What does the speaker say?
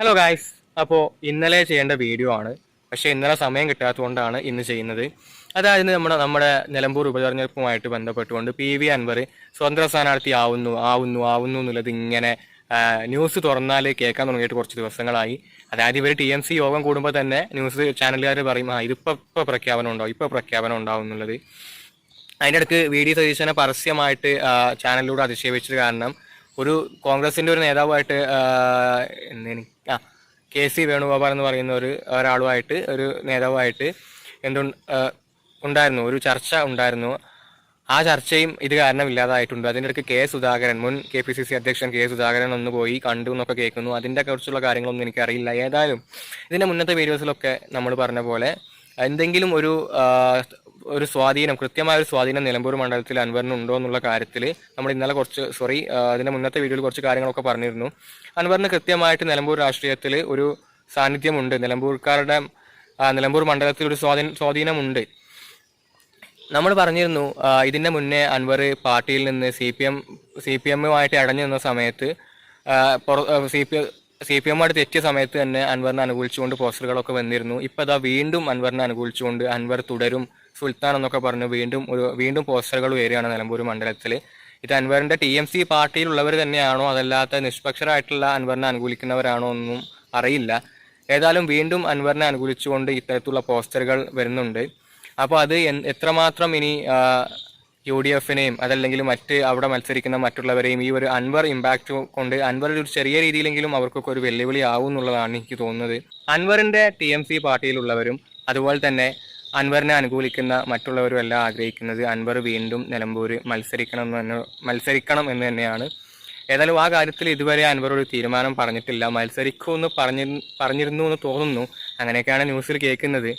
Hello guys അപ്പോൾ ഇന്നലെ ചെയ്യേണ്ട വീഡിയോ ആണ്. പക്ഷേ ഇന്നലെ സമയം കിട്ടാത്തതുകൊണ്ടാണ് ഇന്ന് ചെയ്യുന്നത്. അതായത് നമ്മുടെ നമ്മുടെ നിലമ്പൂർ ഉപതെരഞ്ഞെടുപ്പുമായിട്ട് ബന്ധപ്പെട്ടുകൊണ്ട് പി വി അൻവർ സ്വതന്ത്ര സ്ഥാനാർത്ഥി ആവുന്നു ആവുന്നു ആവുന്നു എന്നുള്ളത് ഇങ്ങനെ ന്യൂസ് തുറന്നാൽ കേൾക്കാൻ തുടങ്ങിയിട്ട് കുറച്ച് ദിവസങ്ങളായി. അതായത് ഇവർ ടി എം സി യോഗം കൂടുമ്പോൾ തന്നെ ന്യൂസ് ചാനലുകാർ പറയും ആ ഇതിപ്പോൾ ഇപ്പോൾ പ്രഖ്യാപനം ഉണ്ടാവും ഇപ്പോൾ പ്രഖ്യാപനം ഉണ്ടാവും എന്നുള്ളത്. അതിന്റെ ഇടയ്ക്ക് വി ഡി സതീശനെ പരസ്യമായിട്ട് ചാനലിലൂടെ അധിക്ഷേപിച്ചത് കാരണം ഒരു കോൺഗ്രസിന്റെ ഒരു നേതാവായിട്ട് എന്തേനി ആ കെ സി വേണുഗോപാൽ എന്ന് പറയുന്ന ഒരു ഒരാളുമായിട്ട് ഒരു നേതാവുമായിട്ട് എന്തു ഉണ്ടായിരുന്നു ഒരു ചർച്ച ഉണ്ടായിരുന്നു. ആ ചർച്ചയും ഇത് കാരണം ഇല്ലാതായിട്ടുണ്ട് അതിന്റെ ഇടയ്ക്ക് കെ സുധാകരൻ മുൻ കെ പി സി സി അധ്യക്ഷൻ കെ സുധാകരൻ ഒന്ന് പോയി കണ്ടു എന്നൊക്കെ കേൾക്കുന്നു. അതിന്റെ കുറിച്ചുള്ള കാര്യങ്ങളൊന്നും എനിക്കറിയില്ല. ഏതായാലും ഇതിന്റെ മുന്നത്തെ വീഡിയോസിലൊക്കെ നമ്മൾ പറഞ്ഞ പോലെ എന്തെങ്കിലും ഒരു ഒരു സ്വാധീനം കൃത്യമായ ഒരു സ്വാധീനം നിലമ്പൂർ മണ്ഡലത്തിൽ അൻവറിന് ഉണ്ടോ എന്നുള്ള കാര്യത്തിൽ നമ്മൾ ഇന്നലെ കുറച്ച് സോറി അതിന്റെ മുന്നത്തെ വീഡിയോയിൽ കുറച്ച് കാര്യങ്ങളൊക്കെ പറഞ്ഞിരുന്നു. അൻവറിന് കൃത്യമായിട്ട് നിലമ്പൂർ രാഷ്ട്രീയത്തിൽ ഒരു സാന്നിധ്യമുണ്ട്. നിലമ്പൂർക്കാരുടെ നിലമ്പൂർ മണ്ഡലത്തിൽ ഒരു സ്വാധീന സ്വാധീനമുണ്ട്. നമ്മൾ പറഞ്ഞിരുന്നു ഇതിന്റെ മുന്നേ അൻവർ പാർട്ടിയിൽ നിന്ന് C P M C P എമ്മുമായിട്ട് അടഞ്ഞു നിന്ന സമയത്ത് സി പി സി പി എമ്മുമായിട്ട് തെറ്റിയ സമയത്ത് തന്നെ അൻവറിനെ അനുകൂലിച്ചുകൊണ്ട് പോസ്റ്ററുകളൊക്കെ വന്നിരുന്നു. ഇപ്പൊ അതാ വീണ്ടും അൻവറിനെ അനുകൂലിച്ചുകൊണ്ട് അൻവർ തുടരും. സുൽത്താൻ എന്നൊക്കെ പറഞ്ഞു വീണ്ടും ഒരു വീണ്ടും പോസ്റ്ററുകൾ വരികയാണ് നിലമ്പൂർ മണ്ഡലത്തിൽ. ഇത് അൻവറിന്റെ ടി എം സി പാർട്ടിയിലുള്ളവർ തന്നെയാണോ? അതല്ലാത്ത നിഷ്പക്ഷരായിട്ടുള്ള അൻവറിനെ അനുകൂലിക്കുന്നവരാണോ ഒന്നും അറിയില്ല. ഏതായാലും വീണ്ടും അൻവറിനെ അനുകൂലിച്ചുകൊണ്ട് ഇത്തരത്തിലുള്ള പോസ്റ്ററുകൾ വരുന്നുണ്ട്. അപ്പോൾ അത് എത്രമാത്രം ഇനി യു ഡി എഫിനെയും അതല്ലെങ്കിൽ മറ്റ് അവിടെ മത്സരിക്കുന്ന മറ്റുള്ളവരെയും ഈ ഒരു അൻവർ ഇമ്പാക്റ്റ് കൊണ്ട് അൻവർ ഒരു ചെറിയ രീതിയിലെങ്കിലും അവർക്കൊക്കെ ഒരു വെല്ലുവിളി ആവും എന്നുള്ളതാണ് എനിക്ക് തോന്നുന്നത്. അൻവറിന്റെ ടി എം സി പാർട്ടിയിലുള്ളവരും അതുപോലെ തന്നെ അൻവറിനെ അനുകൂലിക്കുന്ന മറ്റുള്ളവരും എല്ലാം ആഗ്രഹിക്കുന്നത്. അൻവർ വീണ്ടും നിലമ്പൂര് മത്സരിക്കണം എന്ന് മത്സരിക്കണം എന്ന് തന്നെയാണ്. ഏതായാലും ആ കാര്യത്തിൽ ഇതുവരെ അൻവർ ഒരു തീരുമാനം പറഞ്ഞിട്ടില്ല. മത്സരിക്കുമെന്ന് പറഞ്ഞി പറഞ്ഞിരുന്നു എന്ന് തോന്നുന്നു. അങ്ങനെയൊക്കെയാണ് ന്യൂസിൽ കേൾക്കുന്നത്.